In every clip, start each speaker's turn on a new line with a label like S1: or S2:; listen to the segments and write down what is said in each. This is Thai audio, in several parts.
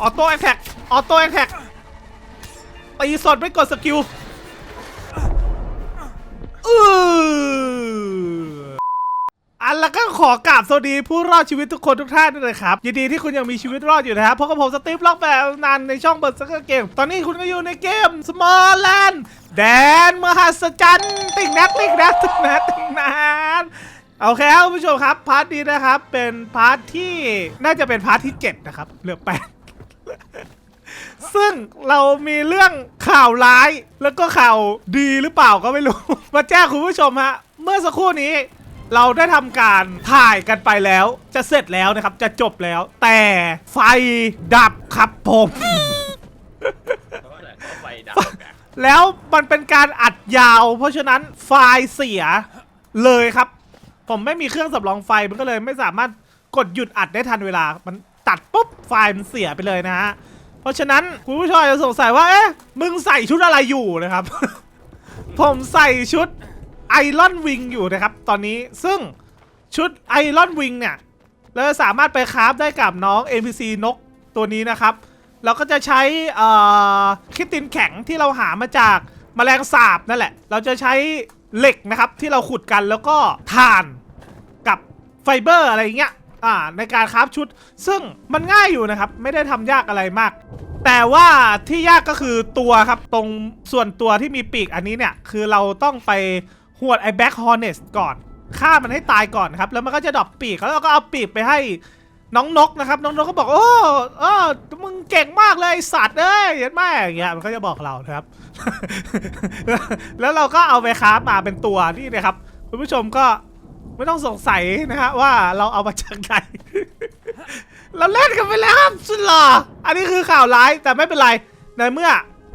S1: ออโต้แอคแท็กออโต้แอคแท็กตีสดไม่กดสกิลอืออันแล้วก็ขอกราบสวัสดีผู้รอดชีวิตทุกคนทุกท่านด้วยนะครับ ยินดีที่คุณยังมีชีวิตรอดอยู่นะครับเพราะกับผมสตีฟล็อกแบบนานในช่องเบิร์ดซักเกม ตอนนี้คุณก็อยู่ในเกม Small Land แดนมหัศจรรย์ ติ่งนักติ่งนักติ่งนักติ่งนัก โอเคครับคุณผู้ชมครับพาร์ทนี้นะครับ เป็นพาร์ทที่น่าจะเป็นพาร์ทที่ 7 นะครับเหลือแปดซึ่งเรามีเรื่องข่าวร้ายแล้วก็ข่าวดีหรือเปล่าก็ไม่รู้ มาแจ้งคุณผู้ชมฮะเมื่อสักครู่นี้ เราได้ทำการถ่ายกันไปแล้ว จะเสร็จแล้วนะครับ จะจบแล้ว แต่ไฟดับครับผม
S2: ไฟดับ
S1: แล้วมันเป็นการอัดยาว เพราะฉะนั้นไฟล์เสียเลยครับ ผมไม่มีเครื่องสำรองไฟมันก็เลยไม่สามารถกดหยุดอัดได้ทันเวลา มันตัดปุ๊บไฟล์มันเสียไปเลยนะฮะ เพราะฉะนั้นคุณผู้ชมจะสงสัยว่าเอ๊ะมึงใส่ชุดอะไรอยู่นะครับ ผมใส่ชุดไอรอนวิงอยู่นะครับ ตอนนี้ซึ่งชุดไอรอนวิงเนี่ยเราจะสามารถไปคราฟได้กับน้อง NPC นกตัวนี้นะครับ เราก็จะใช้เอ่อคิตตินแข็งที่เราหามาจากแมลงสาบนั่นแหละ เราจะใช้ เหล็กนะครับที่เราขุดกันแล้วก็ถ่านกับไฟเบอร์อะไรอย่างเงี้ยอ่าในการคราฟชุด ซึ่งมันง่ายอยู่นะครับไม่ได้ทำยากอะไรมาก แต่ว่าที่ยากก็คือตัวครับตรงส่วนตัวที่มีปีกอันนี้เนี่ย คือเราต้องไปหวดไอ้แบ็คฮอร์เนสก่อนฆ่ามันให้ตายก่อนครับ แล้วมันก็จะดรอปปีกแล้วเราก็เอาปีกไปให้ น้องนกนะครับ น้องนกก็บอกโอ้เออมึงเก่งมากเลยสัตว์เอ้ยเห็นไหมอย่างเงี้ยมันก็จะบอกเรานะครับ แล้วเราก็เอาไปครามาเป็นตัวนี่นะครับ คุณผู้ชมก็ไม่ต้องสงสัยนะฮะว่าเราเอามาจากไหน เราเล่นกันไปแล้วครับสุดหล่ออันนี้คือข่าวร้ายแต่ไม่เป็นไรในเมื่อ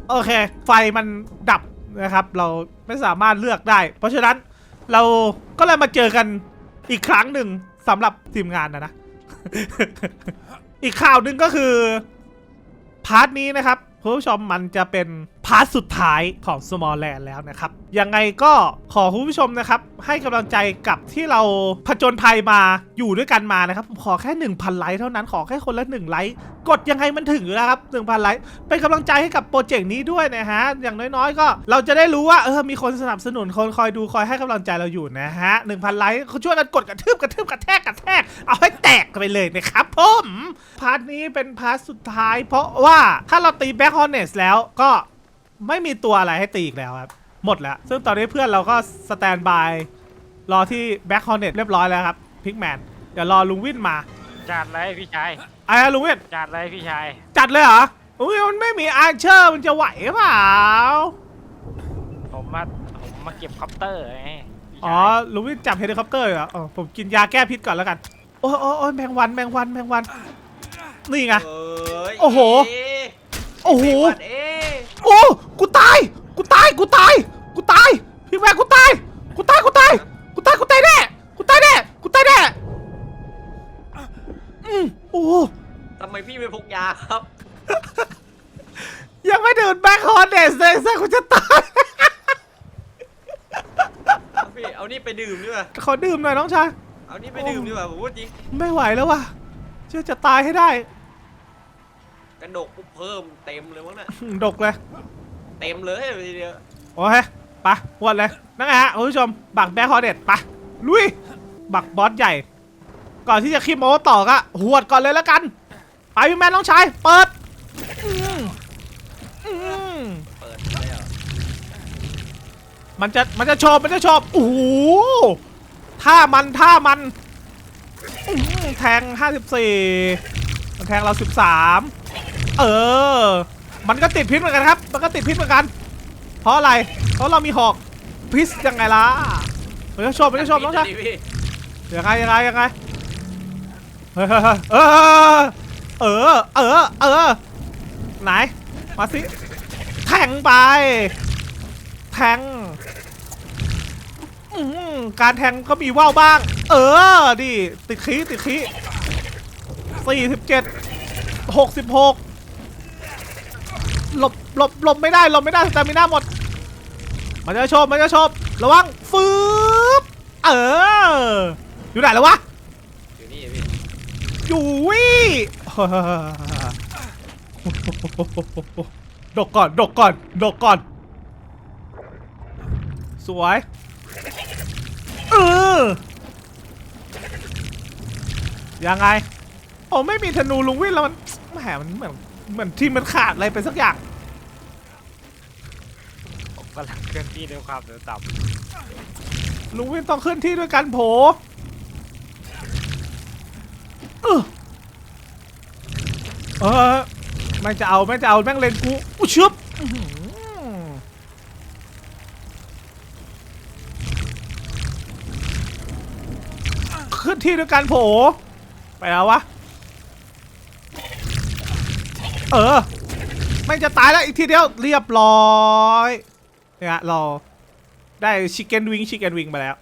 S1: โอเค ไฟมันดับนะครับ เราไม่สามารถเลือกได้ เพราะฉะนั้นเราก็เลยมาเจอกันอีกครั้งหนึ่งสำหรับทีมงานนะนะ อีกข่าวหนึ่งก็คือ พาร์ทนี้นะครับคุณผู้ชมมันจะเป็น พาร์ทสุดท้ายของ Small Land แล้วนะครับ ยังไงก็ขอคุณผู้ชมนะครับ ให้กำลังใจกับที่เราผจญภัยมาอยู่ด้วยกันมานะครับ ผมขอแค่ 1,000 ไลค์เท่านั้นขอแค่คนละ 1 ไลค์ กดยังไงมันถึงอยู่แล้วครับ 1,000 ไลค์ เป็นกำลังใจให้กับโปรเจกต์นี้ด้วยนะฮะ อย่างน้อยๆ ก็เราจะได้รู้ว่าเออมีคนสนับสนุนคนคอยดูคอยให้กำลังใจเราอยู่นะฮะ1,000 ไลค์เขาช่วยกันกดกระทืบกระทืบกระแทกกระแทกเอาให้แตกกันไปเลยนะครับผมพาร์ทนี้เป็นพาร์ทสุดท้าย เพราะว่าถ้าเราตีแบ็คฮอร์เนสแล้วก็ ไม่มีตัวอะไรให้ตีอีกแล้วครับ หมดแล้ว ซึ่งตอนนี้เพื่อนเราก็สแตนบาย รอที่แบ็คฮอร์เนสเรียบร้อยแล้วครับพิกแมนเดี๋ยวรอลุงวินมา
S3: จัดเลยพี่ชาย
S1: ไอ้ลุงวิน
S3: จัดเลยพี่ชาย
S1: จัดเลยเหรออุ้ยมันไม่มีอาร์เชอร์มันจะไหวหรือเปล่า
S3: ผมมาผมมาเก็บคอปเตอร์ไงพี่
S1: อ๋อ
S3: ชาย
S1: ลุงวินจับเฮลิคอปเตอร์เหรออ๋อผมกินยาแก้พิษก่อนแล้วกัน โอ้ยโอ้ยโอ้ยแมงวันแมงวันแมงวันนี่ไง
S2: เอ้ย
S1: โอ้โห
S2: เอ๊ะ
S1: โอ้โห
S2: เอ๊ะ
S1: โอ้กูตายกูตายกูตายกูตายพี่แม่กูตายกูตายกูตายกูตายกูตายแน่กูตายแน่กูตายแน่อืมโอ้
S2: ทำไมพี่ไม่พกยาครับ
S1: ยังไม่ดื่มแบ็คฮอร์เนสเลยซะกูจะตาย
S2: พี่เอานี่ไปดื่มดีกว่า
S1: ขอดื่มหน่อยน้องชาย
S2: เอานี่ไปดื่มดีกว่าผมพูดจริง
S1: ไม่ไหวแล้วว่ะเชื่อจะตายให้ได้
S2: ก ระดกปุ๊บเพิ่มเต็มเลยมั้งน่ะ
S1: ดกเลย
S2: เต็มเลยทีเดียว
S1: โอเคไปะวดเลยนั่นไงฮะคุณผู้ชมบักแบ็คฮอร์เดตปะลุยบักบอสใหญ่ ก่อนที่จะขี้โม้ต่อก็หวดก่อนเลยแล้วกัน ไปพี่แมนน้องชาย เปิดอืมอืม
S2: เปิดเลยเหรอ
S1: มันจะมันจะโชบมันจะโชบโอ้โหท่ามันท่ามันอื้อหือแทง 54มันแทงเรา 13 เออ มันก็ติดพิษเหมือนกันครับ มันก็ติดพิษเหมือนกัน เพราะอะไร เพราะเรามีหอกพิษยังไงล่ะมันจะโชบมันจะโชบน้องชาย
S2: พี่
S1: ยังไงยังไงยังไงเฮ้ยเออเออเออเออไหนมาสิแทงไป แทงอื้อหือการแทงก็มีว่าวบ้าง เออดิติดขี้ติดขี้สี่สิบเจ็ดหกสิบหก หลบหลบหลบไม่ได้หลบไม่ได้สตามิน่าหมด มันจะชบมันจะชบระวังฟืบเออ อยู่ไหนแล้ววะ
S2: อยู่นี่พี่
S1: อยู่วิดกก่อนดกก่อนดกก่อน สวยเออยังไงโอ้ไม่มีธนูลุงวินแล้วมันแหมมันเหมือน เหมือนทีมมันขาดอะไรไปสักอย่าง
S3: ผมกำลังเคลื่อนที่ด้วยความเร็วต่
S1: ลุงวินต้องเคลื่อนที่ด้วยกันโผเออเออไม่จะเอาไม่จะเอาแม่งเลนกูอุ้ยชึบอื้อหือเคลื่อนที่ด้วยกันโผไปแล้ววะ เออ ไม่จะตายแล้วอีกทีเดียวเรียบร้อยเนี่ยเราได้ชิคเก้นวิงชิคเก้นวิงมาแล้ว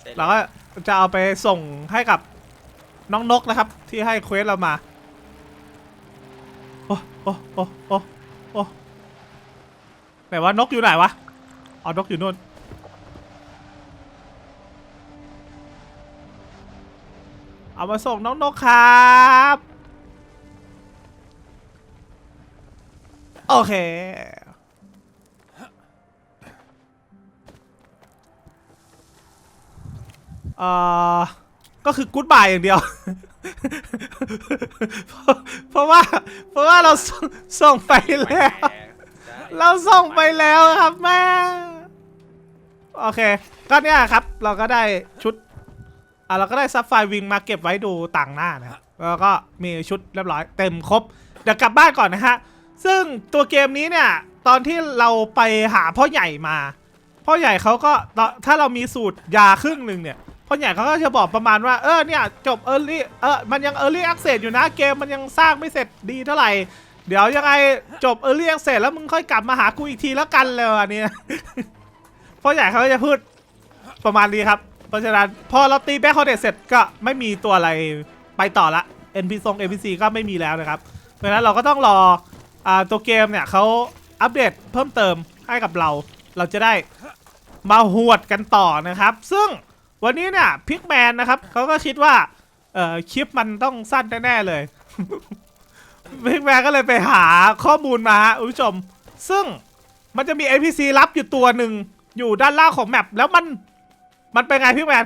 S2: เสร็จ
S1: เราก็จะเอาไปส่งให้กับน้องนกนะครับ ที่ให้เควสเรามาโอ้โอ้โอ้โอ้โอ้ไหนว่านกอยู่ไหนวะอ๋อนกอยู่นู่นเอามาส่งน้องนกครับ โอเค เอ่อ ก็คือกู๊ดบายอย่างเดียวเพราะเพราะว่า เพราะว่าเราส่งส่งไปแล้ว เราส่งไปแล้วครับแม่ โอเค ก็เนี่ยครับ เราก็ได้ชุด อะเราก็ได้ซับไฟวิงมาเก็บไว้ดูต่างหน้านะครับแล้วก็มีชุดเรียบร้อยเต็มครบ เดี๋ยวกลับบ้านก่อนนะฮะ ซึ่งตัวเกมนี้เนี่ย ตอนที่เราไปหาพ่อใหญ่มา พ่อใหญ่เขาก็ถ้าเรามีสูตรยาครึ่งหนึ่งเนี่ยพ่อใหญ่เขาก็จะบอกประมาณว่าเออเนี่ยจบ Early เออมันยัง Early Access อยู่นะเกมมันยังสร้างไม่เสร็จดีเท่าไหร่ เดี๋ยวยังไงจบ Early Access แล้วมึงค่อยกลับมาหากูอีกทีแล้วกันเลยอันนี้พ่อใหญ่เขาก็จะพูดประมาณนี้ครับเพราะฉะนั้นพอเราตีแบ็คคอเดเสร็จก็ไม่มีตัวอะไรไปต่อละ NPC ทรง NPC ก็ไม่มีแล้วนะครับเพราะฉะนั้นเราก็ต้องรอ อ่าตัวเกมเนี่ยเขาอัปเดตเพิ่มเติมให้กับเรา เราจะได้มาหวดกันต่อนะครับ ซึ่งวันนี้เนี่ยพิกแมนนะครับเขาก็คิดว่าเอ่อคลิปมันต้องสั้นแน่ๆเลยพิกแมนก็เลยไปหาข้อมูลมาฮะคุณผู้ชม ซึ่งมันจะมี NPC ลับอยู่ตัวหนึ่งอยู่ด้านล่างของแมปแล้วมันมันเป็นไงพิกแมน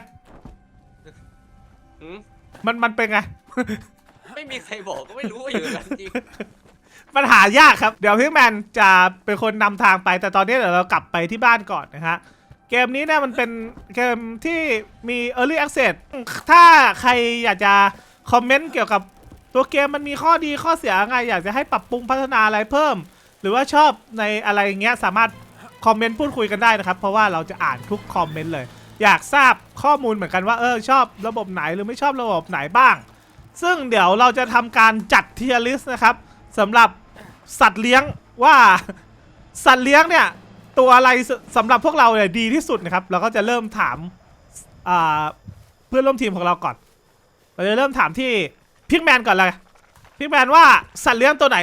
S2: หืม
S1: มันมันเป็นไง
S2: ไม่มีใครบอกก็ไม่รู้ว่าอยู่กันจริง
S1: ปัญหายากครับ เดี๋ยวพี่แมนจะเป็นคนนำทางไป แต่ตอนนี้เดี๋ยวเรากลับไปที่บ้านก่อนนะฮะเกมนี้เนี่ยมันเป็นเกมที่มี Early Access ถ้าใครอยากจะคอมเมนต์เกี่ยวกับตัวเกมมันมีข้อดีข้อเสียไง อยากจะให้ปรับปรุงพัฒนาอะไรเพิ่ม หรือว่าชอบในอะไรอย่างเงี้ยสามารถคอมเมนต์พูดคุยกันได้นะครับ เพราะว่าเราจะอ่านทุกคอมเมนต์เลย อยากทราบข้อมูลเหมือนกันว่าเออชอบระบบไหนหรือไม่ชอบระบบไหนบ้าง ซึ่งเดี๋ยวเราจะทำการจัดเทียร์ลิสต์นะครับสำหรับ สัตว์เลี้ยงว่าสัตว์เลี้ยงเนี่ย ตัวอะไรสสำหรับพวกเราเนี่ยดีที่สุดนะครับ เราก็จะเริ่มถามอ่าเพื่อนร่วมทีมของเราก่อน เราจะเริ่มถามที่พิกแมนก่อนเลยพิกแมนว่าสัตว์เลี้ยงตัวไหน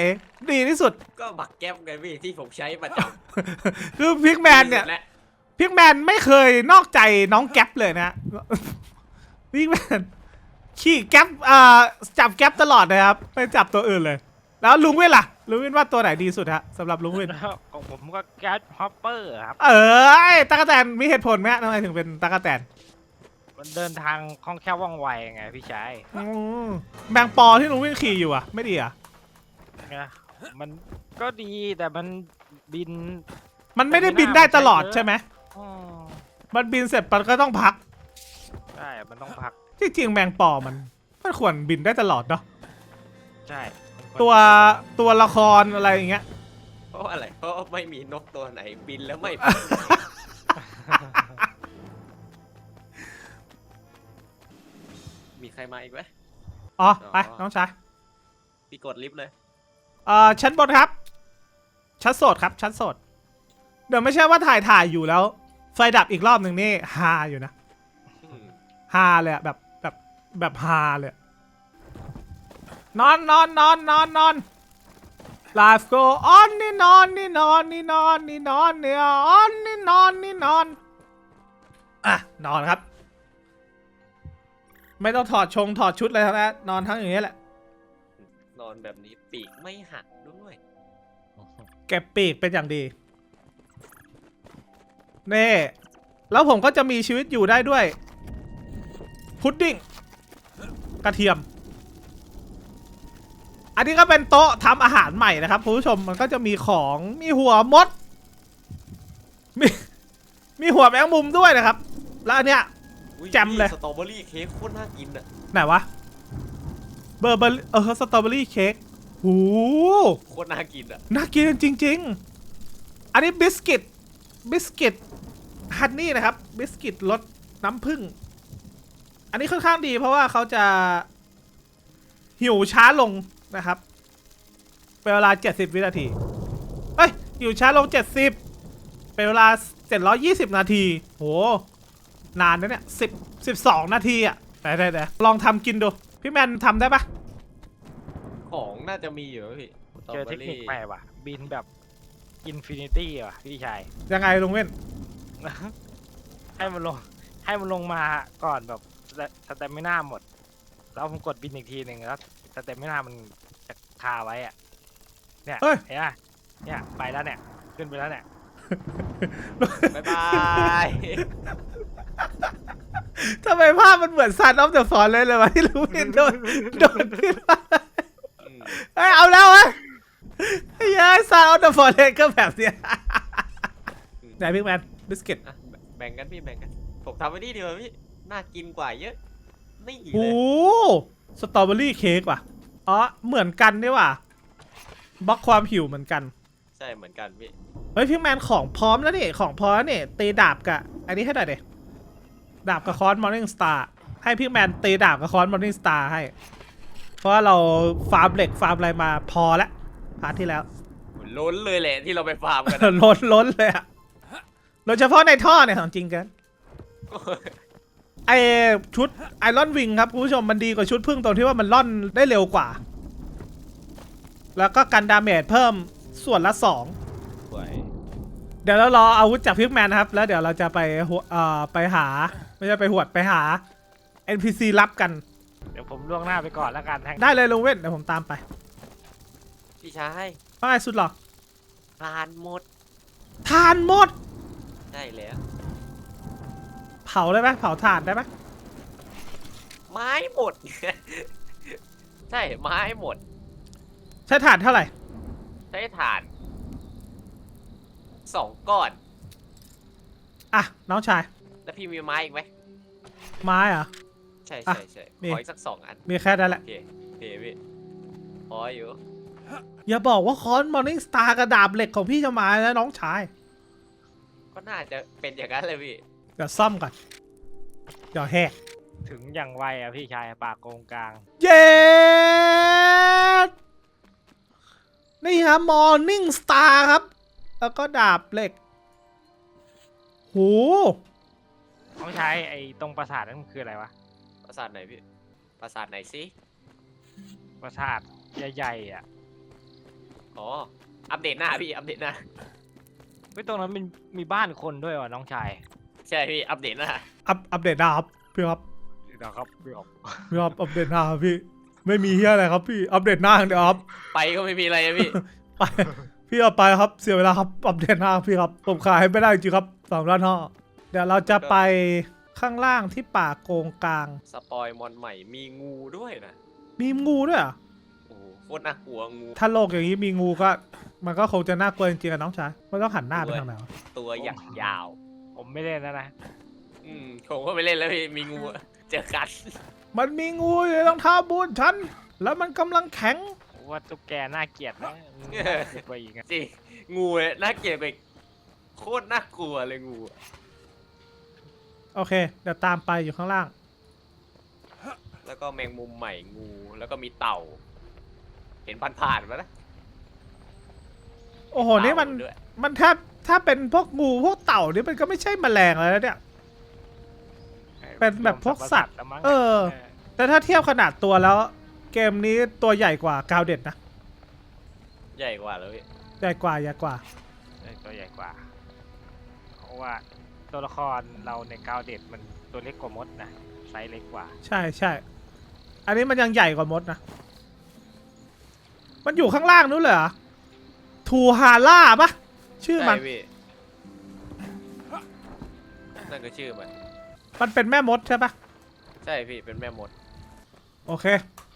S1: ดีที่สุด
S2: ก็บักแก๊ปไงพี่ที่ผมใช้ประจำ
S1: คือพิกแมนเนี่ย
S2: และ
S1: พิกแมนไม่เคยนอกใจน้องแก๊ปเลยนะพิกแมนขี่แก๊ปอ่าจับแก๊ปตลอดนะครับไม่จับตัวอื่นเลย แล้วลุงวินล่ะลุงวินว่าตัวไหนดีสุดฮะสำหรับลุงวิน
S3: แล้วของผมก็แก๊สฮอปเปอร์ครับ
S1: เอ้ยตากแตนมีเหตุผลไหมฮะทำไมถึงเป็นตากแตน
S3: มันเดินทางคล่องแคล่วว่องไวไงพี่ชาย
S1: อืมแมงปอที่ลุงวินขี่อยู่อะ ไม่ดีอะ
S3: นะมันก็ดีแต่มันบิน
S1: มันไม่ได้บินได้ตลอดใช่ไหม
S3: อ๋อ
S1: มันบินเสร็จมันก็ต้องพัก
S3: ใช่มันต้องพัก
S1: ที่จริงแมงปอมันมันควรบินได้ตลอดเนาะ
S3: ใช่มันควร
S1: ตัวตัวละครอะไรอย่างเงี้ย
S2: เพราะอะไร เพราะไม่มีนกตัวไหนบินแล้วไม่ มีใครมาอีกไหม
S1: อ๋อ ไป
S2: อ๋อ
S1: น้องชาย
S2: พี่กดลิฟต์เลย
S1: เอ่อชั้นบนครับ ชั้นโสดครับ ชั้นโสด เดี๋ยวไม่ใช่ว่าถ่ายถ่ายอยู่แล้ว ไฟดับอีกรอบหนึ่งนี่ฮาอยู่นะ
S2: อืม
S1: ฮาเลยอะแบบแบบแบบฮาเลยอะ นอนนอนนอนนอนนอน Life go on นี่นอนนี่นอนนี่นอนนี่นอนนี่ออนนี่นอนนี่นอน อะ นอนครับ ไม่ต้องถอดชงถอดชุดเลยทั้งนั้นนอนทั้งอย่างนี้ยแหละ
S2: อนแบบนี้ปีกไม่หักด้วย
S1: เก็บปีกเป็นอย่างดี เน่แล้วผมก็จะมีชีวิตอยู่ได้ด้วย พุดดิ้ง กระเทียม อันนี้ก็เป็นโต๊ะทำอาหารใหม่นะครับคุณผู้ชมมันก็จะมีของมีหัวมด มีมีหัวแมงมุมด้วยนะครับ แล้วอันเนี้ย
S2: อุ๊
S1: แจ่มเลย
S2: สตรอเบอรี่เค้กโคตรน่ากินอะ
S1: ไหนวะเบอร์เบอร์เออสตรอเบอรี่เค้กหู
S2: โคตรน่ากินอะ
S1: น่ากินจริง ๆ อันนี้บิสกิตบิสกิตฮันนี่นะครับบิสกิตรสน้ำผึ้งอันนี้ค่อนข้างดีเพราะว่าเขาจะหิวช้าลง นะครับเป็นเวลา 70 วินาที เอ้ยหิวช้าลง 70 เป็นเวลา 720 นาที โห นานนะเนี่ย10 12 นาทีอะแต่แต่แต่ลองทำกินดู พี่แมนทำได้ปะ
S2: ของน่าจะมีอยู่ไหมพี่สตร
S3: เจอ
S2: บ
S3: เทคนิค
S2: รี่
S3: ใหม่ว่ะ บินแบบอินฟินิตี้ว่ะพี่ชาย
S1: ยังไงลุงเว้น
S3: ให้มันลง ให้มันลงมาก่อนแบบสเตมิน่าหมด แล้วผมกดบินอีกทีหนึ่งแล้วสเตมิน่ามันจะ คาไว้อะเนี่ย
S1: เฮ้ย
S3: เห็นไหมเนี่ยไปแล้วเนี่ย ขึ้นไปแล้วเนี่ย
S2: บ๊ายบาย
S1: ทำไมภาพมันเหมือนซันออฟเดอะฟอนเลยเลยวะที่ลุงเว้นโดนโดนขึ้นมา
S2: อืม
S1: เอ้ยเอาแล้วเว้ยไอ้ยัยซันออฟเดอะฟอนเลยก็แบบเนี้ยไหนพี่แมนบิสกิต
S2: อะแบ่งกันพี่แบ่งกัน ผมทำไว้นี่ดีกว่าพี่ น่ากินกว่าเยอะ นี่เล
S1: โอ้
S2: ย
S1: สตรอเบอรี่เค้กว่ะ อ๋อเหมือนกันนี่ว่ะบล็อกความหิวเหมือนกัน
S2: ใช่เหมือนกันพี่
S1: เฮ้ยพี่แมนของพร้อมแล้วนี่ของพร้อมแล้วนี่ตีดาบกับอันนี้ให้หน่อยเดดาบกับคอนมอร์นิ่งสตาร์ให้พี่แมนตีดาบกับคอนมอร์นิ่งสตาร์ให้ เพราะว่าเราฟาร์มเหล็กฟาร์มอะไรมาพอแล้วพาร์ทที่แล้ว
S2: ล้นเลยแหละที่เราไปฟาร์มกันอะ
S1: ล้นล้นเลยอะโดยเฉพาะในท่อเนี่ยของจริงกัน ไอชุดไอรอนวิงครับคุณผู้ชมมันดีกว่าชุดพึ่งตรงที่ว่ามันล่อนได้เร็วกว่า แล้วก็กันดาเมจเพิ่มส่วนละสอง
S2: สวย
S1: เดี๋ยวเรารออาวุธจากพิกแมนนะครับ แล้วเดี๋ยวเราจะไปหัวเอ่อไปหา ไม่ใช่ไปหวดไปหา NPC รับกัน
S3: เดี๋ยวผมล่วงหน้าไปก่อนแล้วกันทั้ง
S1: ได้เลยลุงเว้นเดี๋ยวผมตามไป
S2: พี่ชาย
S1: ว่าไงสุดหรอ
S2: ทานหมด
S1: ทานหมด
S2: ใช่แล้ว
S1: เผาได้ไหมเผาถ่านได้ไหม
S2: ไม้หมด ใช่ไม้หมด
S1: ใช้ถ่านเท่าไหร่
S2: ใช้ถ่านสองก้อน
S1: อะ น้องชาย
S2: แล้วพี่มีไม้อีกไหม
S1: ไม้เหรอ
S2: ใช่
S1: อะ
S2: ใช่ใช่
S1: มี
S2: ขออีกสักสองอัน
S1: มีแค่นั้นแห
S2: โอ
S1: ละ
S2: เคโอเคพี่พออยู่
S1: อย่าบอกว่าคอนมอร์นิ่งสตาร์กระดาบเหล็กของพี่จะมาแล้วน้องชาย
S2: ก็น่าจะเป็นอย่างนั้นเลยพี่
S1: เดี๋ยวซ่อมก่อน เดี๋ยวแหก
S3: ถึงอย่างไวอะพี่ชายปากโกงกลาง
S1: เย้นี่ครับมอร์นิ่งสตาร์ครับ แล้วก็ดาบเหล็กโห
S3: ต้องใช้ไอ้ตรงปราสาทนั่นมันคืออะไรวะ
S2: ปราสาทไหนพี่ ปราสาทไหนสิ
S3: ปราสาทใหญ่ๆอะ
S2: อ๋อ อัปเดตหน้าพี่ อัปเดตหน้า
S3: เฮ้ยตรงนั้นมันมีบ้านคนด้วยว่ะน้องชาย
S2: ใช่พี่อัปเดตหน้า
S1: อัปอัปเดตดาบพี่ครับ
S3: นะครับพี่ออก
S1: พี่ครับอัปเดตหน้าครับพี่ ไม่มีเฮียอะไรครับพี่อัปเดตหน้าอย่างเดียวครับ
S2: ไปก็ไม่มีอะไรอะพี่
S1: ไปพี่เอาไปครับเสียเวลาครับอัปเดตหน้าพี่ครับผมขายไม่ได้จริงครับสามล้านห้าเดี๋ยวเราจะไปข้างล่างที่ป่าโกงกลาง
S2: สปอยมอนใหม่มีงูด้วยนะ
S1: มีงูด้วยเหรอ
S2: โอ้โหโคตรน่ากลัวงู
S1: ถ้าโลกอย่างนี้มีงูก็ มันก็คงจะน่ากลัวจริงๆอะน้องชายมันต้องหันหน้าไปทางไหนวะ
S2: ตัวอย่างยาว
S3: ผมไม่เล่นแล้วนะ
S2: อืมผมก็ไปเล่นแล้วพี่มีงูอะเจอกัน
S1: มันมีงูอยู่ในรองเท้าบูทฉัน แล้วมันกำลังแข็ง
S3: ว่าตุ๊กแกน่าเกลียดนะน่าเกลียดกว่าอีกอะ
S2: จริงงูเนี่ยน่าเกลียดไปโคตรน่ากลัวเลยงูอะ
S1: โอเค เดี๋ยวตามไปอยู่ข้างล่าง
S2: แล้วก็แมงมุมใหม่งูแล้วก็มีเต่า เห็นผ่านๆมานะ
S1: โอ้โห นี่มัน
S2: เต่าด้วย
S1: มันถ้า ถ้าเป็นพวกงูพวกเต่านี่มันก็ไม่ใช่แมลงแล้วนะเนี่ย เป็นแบบพวกสัตว์
S3: ล้วมั้ง
S1: เออ แต่ถ้าเทียบขนาดตัวแล้ว เกมนี้ตัวใหญ่กว่ากาวเด็ดนะ
S2: ใหญ่กว่าแล้วพี่
S1: ใหญ่กว่าใหญ่กว่า
S3: เออตัวใหญ่กว่า เพราะว่าตัวละครเราในกาวเด็ดมันตัวเล็กกว่ามดนะไซส์เล็กกว่า
S1: ใช่ใช่ อันนี้มันยังใหญ่กว่ามดนะ มันอยู่ข้างล่างนู้นเลยเหรอทูฮาร่าปะ ชื่อมัน
S2: ใช่พี่นั่นก็ชื่อมัน
S1: มันเป็นแม่มดใช่ปะ
S2: ใช่พี่เป็นแม่มด
S1: โอเค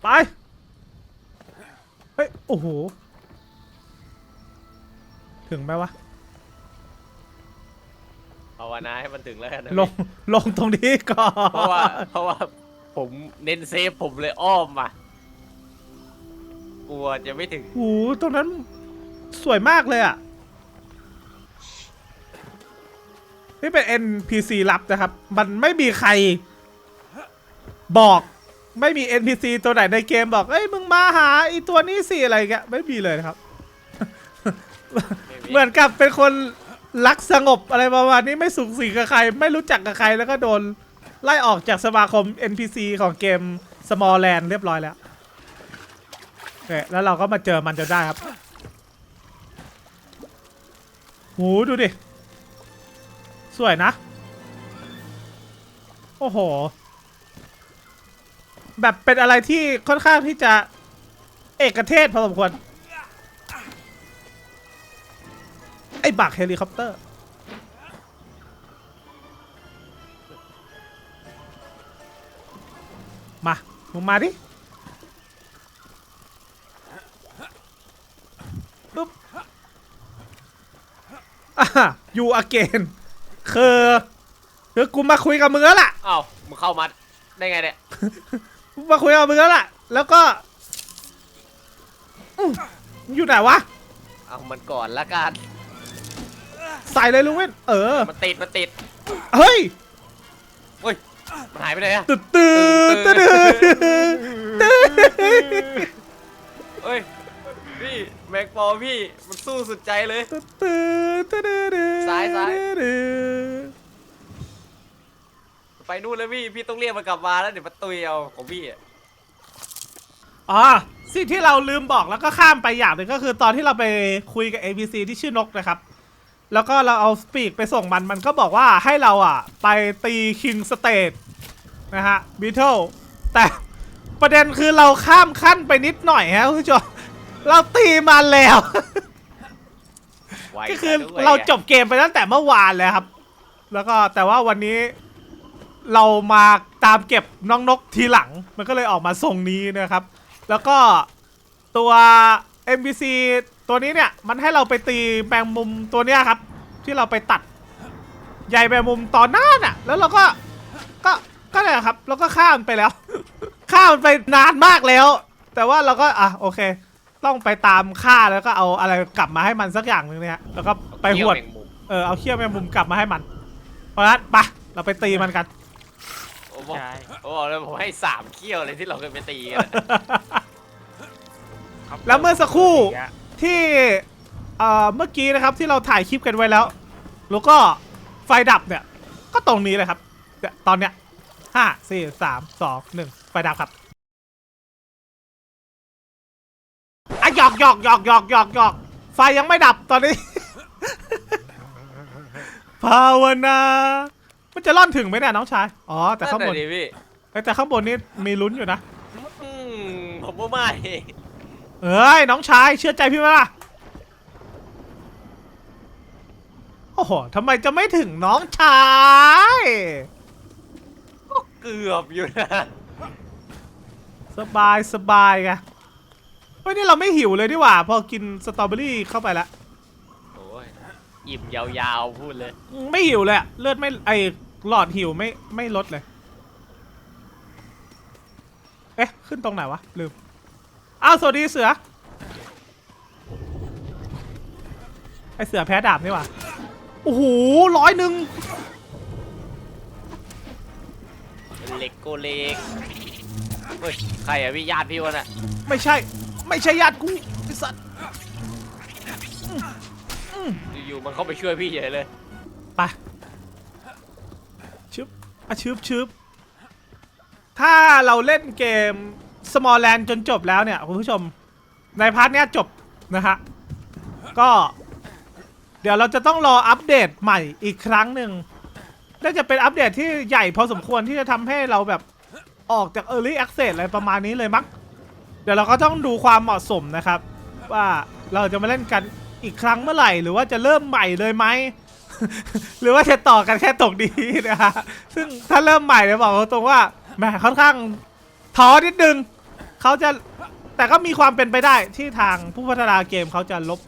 S1: ไป เฮ้ย โอ้โห ถึงไหมวะ
S2: ภาวนาให้มันถึงแล้วกันนะ
S1: ลง ลงตรงนี้ก่อน
S2: เพราะว่า เพราะว่าผมเน้นเซฟผมเลยอ้อมมากลัวจะไม่ถึง
S1: โอ้โหตรงนั้นสวยมากเลยอะ นี่เป็น NPC ลับนะครับ มันไม่มีใครบอกไม่มี NPC ตัวไหนในเกมบอก เอ้ย มึงมาหาไอีตัวนี้สิอะไรเงี้ยไม่มีเลยนะครับ
S2: ไม่มี
S1: เหมือนกับเป็นคนรักสงบอะไรประมาณนี้ไม่สูงสิงกับใคร ไม่รู้จักกับใครแล้วก็โดน ไล่ออกจากสมาคม NPC ของเกม Small Land เรียบร้อยแล้วโอเคแล้วเราก็มาเจอมันจนได้ครับโหดูดิ สวยนะ โอ้โห แบบเป็นอะไรที่ค่อนข้างที่จะเอกเทศพอสมควร ไอ้บักเฮลิคอปเตอร์ มา มึงมาดิปุ๊บอะยูอเกน คือคือกูมาคุยกับมึงแล้วล่ะ
S2: อ้าวมึงเข้ามาได้ไงเนี่ย
S1: กูมาคุยกับมึงแล้วล่ะ แล้วก็อื้อมึงอยู่ไหนวะ
S2: เอามันก่อนละกัน
S1: ใส่เลยลุงเว้นเออ
S2: มันติดมันติด
S1: เฮ้ย
S2: เฮ้ยมันหายไปเลยอะ
S1: ตื่นตื่นตื่นตื่นตื่น
S2: เฮ้ยพี่ แม็กปอพี่มันสู้สุดใจเลย
S1: ตื่นตื่น
S2: ซ้ายซ้าย ไปนู่นเลยพี่พี่ต้องเรียกมันกลับมาแล้วเดี๋ยวมันตุยเอาของพี่อะ
S1: อ๋อสิ่งที่เราลืมบอกแล้วก็ข้ามไปอย่างหนึ่งก็คือตอนที่เราไปคุยกับ ABC ที่ชื่อนกนะครับ แล้วก็เราเอาสปีกไปส่งมันมันก็บอกว่าให้เราอะ ไปตีคิงสเตทนะฮะบิทเทิลแต่ประเด็นคือเราข้ามขั้นไปนิดหน่อยฮะคุณผู้ชม เราตีมันแล้ว
S2: ไว
S1: ก็คือ
S2: ซะด้วย
S1: เรา
S2: อะ
S1: จบเกมไปตั้งแต่เมื่อวานแล้วครับ แล้วก็แต่ว่าวันนี้เรามาตามเก็บน้องนกทีหลัง มันก็เลยออกมาทรงนี้นะครับ แล้วก็ตัว MBC ตัวนี้เนี่ยมันให้เราไปตีแมงมุมตัวเนี้ยครับ ที่เราไปตัดใยแมงมุมตอนหน้าน่ะ แล้วเราก็ก็ก็เนี่ยครับ เราก็ข้ามไปแล้ว ข้ามไปนานมากแล้ว แต่ว่าเราก็อะโอเค ต้องไปตามฆ่าแล้วก็เอาอะไรกลับมาให้มันสักอย่างหนึ่งเนี่ยแล้วก็ไปหวด
S2: เขี้ยแมงมุม
S1: เออเอาเขี้ยวแมงมุมกลับมาให้มัน เพราะฉะนั้นไปเราไปตีมันกัน
S2: ผมบอก
S3: ใช่
S2: ผมบอกเลยผมให้สามเขี้ยวเลยที่เราเคยไปตีกันอะ
S1: แล้วเมื่อสักครู่
S3: อีกอะ
S1: ที่เอ่อเมื่อกี้นะครับที่เราถ่ายคลิปกันไว้แล้ว แล้วก็ไฟดับเนี่ย ก็ตรงนี้เลยครับเนี่ยตอนเนี้ยห้าสี่สามสองหนึ่งไฟดับครับ อะหยอกหยอกหยอกหยอกหยอกหยอกไฟยังไม่ดับตอนนี้ ภาวนา มันจะล่อนถึงไหมเนี่ยน้องชาย อ๋อ แต่ข้างบน
S2: นั่นน่ะดิพี่
S1: เอ้ยแต่ข้างบนนี่มีลุ้นอยู่นะ
S2: อืมผมว่าไม่
S1: เอ้ยน้องชายเชื่อใจพี่ไหมล่ะ โอ้โหทำไมจะไม่ถึงน้องชาย
S2: เกือบอยู่นะ
S1: สบายสบายไงเฮ้ยนี่เราไม่หิวเลยดีกว่า พอกินสตรอเบอรี่เข้าไปแล้ว
S2: โอ้ยอิ่มยาวๆพูดเลย
S1: ไม่หิวเลยอะเลือดไม่ไอหลอดหิวไม่ไม่ลดเลย เอ๊ะ ขึ้นตรงไหนวะ ลืม อ้าว สวัสดีเสือ ไอเสือแพ้ดาบนี่หว่า โอ้โหร้อยหนึ่ง
S2: เล็กโกเล็กเฮ้ยใครอะพี่ญาติพี่วะน่ะ
S1: ไม่ใช่ ไม่ใช่ญาติกูไอสัตว์
S2: อยู่ๆมันเข้าไปช่วยพี่เฉยเลย
S1: ไปชึบอะชึบชึบถ้าเราเล่นเกม Small Land จนจบแล้วเนี่ย คุณผู้ชม ในพาร์ทเนี้ยจบนะฮะ ก็ เดี๋ยวเราจะต้องรออัปเดตใหม่อีกครั้งหนึ่งน่าจะเป็นอัปเดตที่ใหญ่พอสมควรที่จะทำให้เราแบบออกจาก Early Access อะไรประมาณนี้เลยมั้งเดี๋ยวเราก็ต้องดูความเหมาะสมนะครับ ว่าเราจะมาเล่นกันอีกครั้งเมื่อไหร่ หรือว่าจะเริ่มใหม่เลยไหม หรือว่าจะต่อกันแค่ตกดีนะฮะซึ่งถ้าเริ่มใหม่เนี่ยบอกตรงว่าแหมค่อนข้างท้อนิดนึงเขาจะแต่ก็มีความเป็นไปได้ที่ทางผู้พัฒนาเกมเขาจะลบ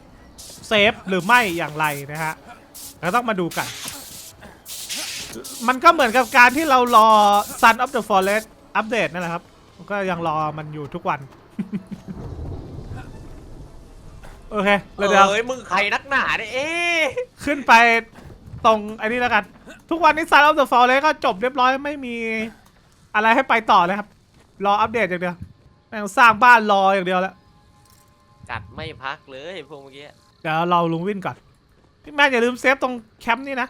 S1: เซฟหรือไม่อย่างไรนะฮะก็ต้องมาดูกัน มันก็เหมือนกับการที่เรารอ Sun of the Forest อัปเดตนั่นแหละครับ ก็ยังรอมันอยู่ทุกวัน โอเคเราเดี๋ยว
S2: เอ้ยมึงใครนักหนาเนี่ยเอ๊ะ
S1: ขึ้นไปตรงไอ้นี่แล้วกัน ทุกวันนี้ Sun of the Forest ก็จบเรียบร้อยไม่มีอะไรให้ไปต่อเลยครับ รออัปเดตอย่างเดียวแม่งสร้างบ้านรออย่างเดียวแล้ว
S2: กัดไม่พักเลยพวกเมื่อกี้
S1: เดี๋ยวเราลุงวินก่อน พี่แม่อย่าลืมเซฟตรงแคมป์นี่นะ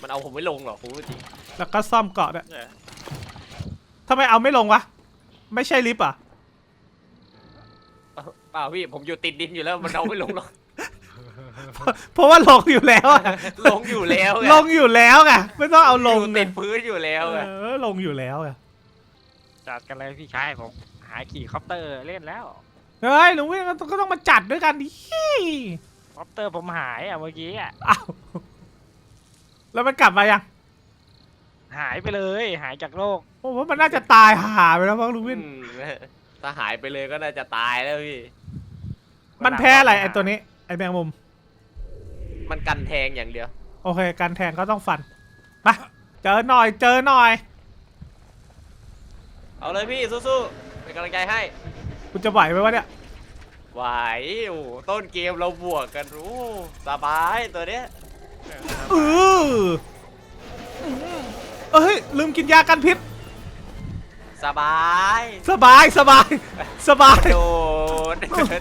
S2: มันเอาผมไม่ลงหรอกคุณพูดจริง
S1: แล้วก็ซ่อมเกาะด้วย
S2: เออ
S1: ทำไมเอาไม่ลงวะ ไม่ใช่ลิฟต์อะ
S2: เปล่าพี่ผมอยู่ติดดินอยู่แล้วมันเอาไม่ลงหรอก
S1: เพราะว่าลงอยู่แล้วอะ
S2: ลงอยู่แล้วไง
S1: ลงอยู่แล้วไงไม่ต้องเอาลง
S2: อยู่ติดพื้นอยู่แล้วไง
S1: เออลงอยู่แล้วไง
S3: จัดกันเลยพี่ชายผมหาขี่คอปเตอร์เล่นแล้ว
S1: เฮ้ยลุงวินก็ต้องก็ต้องมาจัดด้วยกันดิ
S3: คอปเตอร์ผมหายอะเมื่อกี้อะ
S1: อ้าวแล้วมันกลับมายัง
S3: หายไปเลย หายจากโลก
S1: ผมว่ามันน่าจะตายหาไปแล้วมั้งลุงวิน
S2: อืมถ้าหายไปเลยก็น่าจะตายแล้วพี่
S1: มันแพ้อะไรไอตัวนี้ ไอแมงมุม
S2: มันกันแทงอย่างเดียว
S1: โอเค การแทงก็ต้องฟันมาเจอหน่อยเจอหน่อย
S2: เอาเลยพี่สู้ๆเป็นกำลังใจให้
S1: กูจะไหวไหมวะเนี่ย
S2: ไหวโอ้ต้นเกมเราบวกกันรู้สบายตัวเนี้ย
S1: เออ เอ้ยลืมกินยากันพิษ
S2: สบาย
S1: สบายสบายสบาย
S2: โดน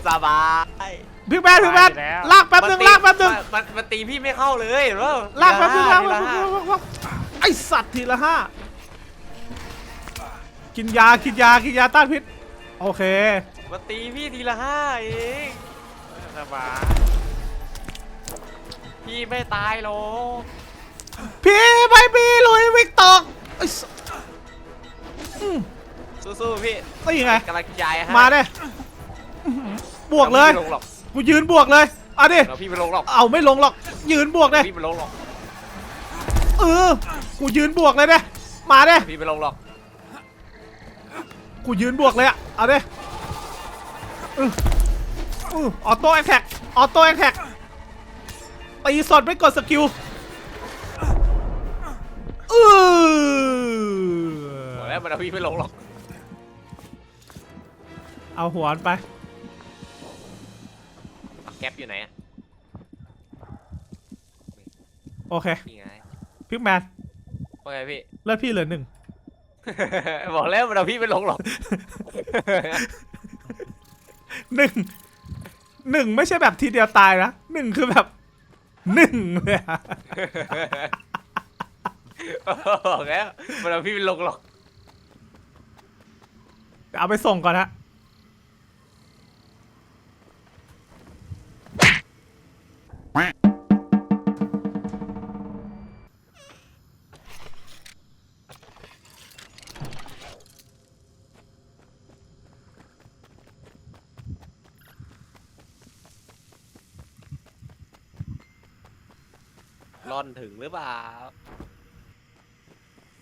S2: สบาย
S1: พี่แมนพี่แมนลากแป๊บนึง
S2: มันตี
S1: ลากแป๊บนึง
S2: มันมันมันตีพี่ไม่เข้าเลยเห็นปะ
S1: ลากแป๊บนึงลาก
S2: ที
S1: แป๊บ
S2: ละ
S1: นึง
S2: ห้า
S1: ไอสัตว์ทีละห้ากินยากินยากินยาต้านพิษ โอเค
S2: มันตีพี่ทีละห้าเอง
S3: สบาย
S2: พี่ไม่ตายหรอก
S1: พี่ไม่มีลุยวิกตอกไอ้สัสอืม
S2: สู้ๆพี่
S1: นี่ไง
S2: กำลังใจให้
S1: มาเด้อื้อหือบวกเลย
S2: ราพี่ไม่ลงหรอก
S1: กูยืนบวกเลยเอาดิ
S2: เราพี่ไม่ลงหรอก
S1: เอาไม่ลงหรอก ยืนบวกเลย
S2: พี่ไม่ลงหรอก
S1: เออ กูยืนบวกเลยเด้มาเด้
S2: พี่ไม่ลงหรอก
S1: กูยืนบวกเลยอะเอาดิอืออือออโต้แอคแท็กออโต้แอคแท็กตีสดไม่กดสกิล
S2: แล้วมันเอาพี่ไม่ลงหรอก
S1: เอาหัวมันไป
S2: แก๊ปอยู่ไหนอะ
S1: โอเค
S2: นี่ไง
S1: พิกแมน
S2: ว่าไงพี่
S1: เลือดพี่เหลือหนึ่ง
S2: บอกแล้วมันเอาพี่ไม่ลงหรอก
S1: หนึ่งหนึ่งไม่ใช่แบบทีเดียวตายนะหนึ่งคือแบบหนึ่งเลยอะ
S2: บอกแล้วมันเอาพี่ไม่ลงหรอก
S1: เอาไปส่งก่อนฮะ
S2: ร่อนถึงหรือเปล่า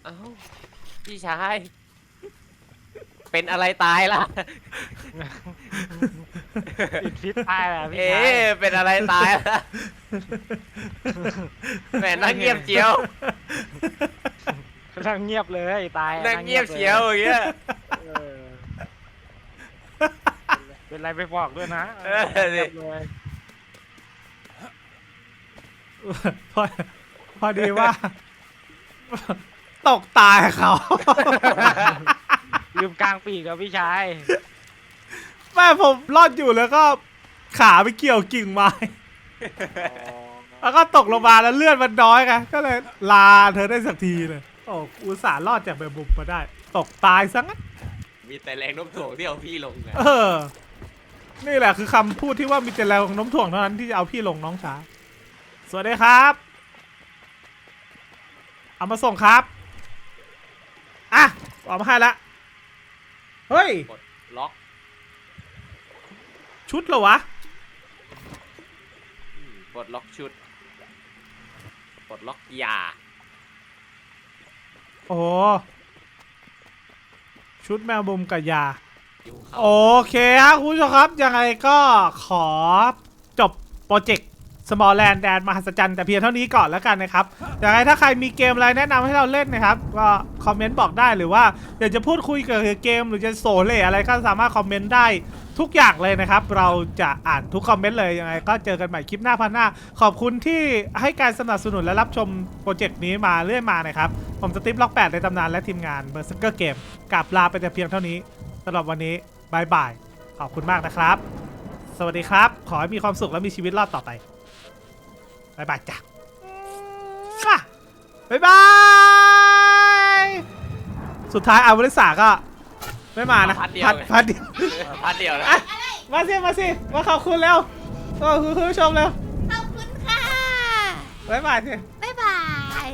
S2: เอ้า พี่ชาย เป็นอะไรตายล่ะ
S3: ติดพิษตายแล้วพี่
S2: เอ๊
S3: ชายะ
S2: เป็นอะไรตายล่ะแหมนั่งเงียบเจียว
S3: นั่งเงียบเลยตาย
S2: นั่งเงียบเจียวอย่างเงี้ย
S3: เออเป็นไรไปบอกด้วยนะ
S2: เออ
S3: เงียบเลย
S1: พอพอดีว่า ตกตายเขา
S3: ลืมกลางปีกแล้วพี่ชาย
S1: แม่ผมรอดอยู่แล้วก็ ขาไปเกี่ยวกิ่งไม้ แล้วก็ตกลงมาแล้วเลือดมันน้อยไงก็เลยลาเธอได้สักทีเลย โอ้อุตส่าห์รอดจากแบบบุมมาได้ ตกตายซะงั้น
S2: มีแต่แรงโน้มถ่วงที่เอาพี่ลงไง
S1: เออ นี่แหละคือคำพูดที่ว่ามีแต่แรงโน้มถ่วงเท่านั้นที่จะเอาพี่ลงน้องช้าสวัสดีครับ เอามาส่งครับ อะเอามาให้ละ เฮ้ย
S2: กดล็อก
S1: ชุดเหรอวะ
S2: อืมปลดล็อกชุดปลดล็อกยา
S1: โอ้โหชุดแมวบุมกับยา
S2: อยู่เขา
S1: โอเคครับคุณผู้ชมครับ ยังไงก็ขอจบโปรเจกต์ Small Land แดนมหัศจรรย์แต่เพียงเท่านี้ก่อนแล้วกันนะครับยังไงถ้าใครมีเกมอะไรแนะนำให้เราเล่นนะครับ ก็คอมเมนต์บอกได้หรือว่าอยากจะพูดคุยเกี่ยวกับเกม หรือจะโซเล่อะไรก็สามารถคอมเมนต์ได้ทุกอย่างเลยนะครับ เราจะอ่านทุกคอมเมนต์เลยยังไง ก็เจอกันใหม่คลิปหน้าพันหน้า ขอบคุณที่ให้การสนับสนุนและรับชมโปรเจกต์นี้มาเรื่อยมานะครับ ผมสติปล็อกแปดในตำนานและทีมงานเบอร์ซเกอร์เกมกลับลาไปแต่เพียงเท่านี้สำหรับวันนี้บายบายขอบคุณมากนะครับ สวัสดีครับ ขอให้มีความสุขและมีชีวิตรอดต่อไป บายบายจ้ะมั่วบายบาย สุดท้ายอาวริสาก็ไม่มานะ
S2: พัดเดียว
S1: พัด
S2: ไง
S1: พัดเดียว
S2: พัดเดียวนะ
S1: อะมาสิมาสิมาขอบคุณเร็วขอบคุณคุณผู้ชมเร็ว
S4: ขอบคุณค่ะ
S1: บายบายสิ
S4: บ๊ายบาย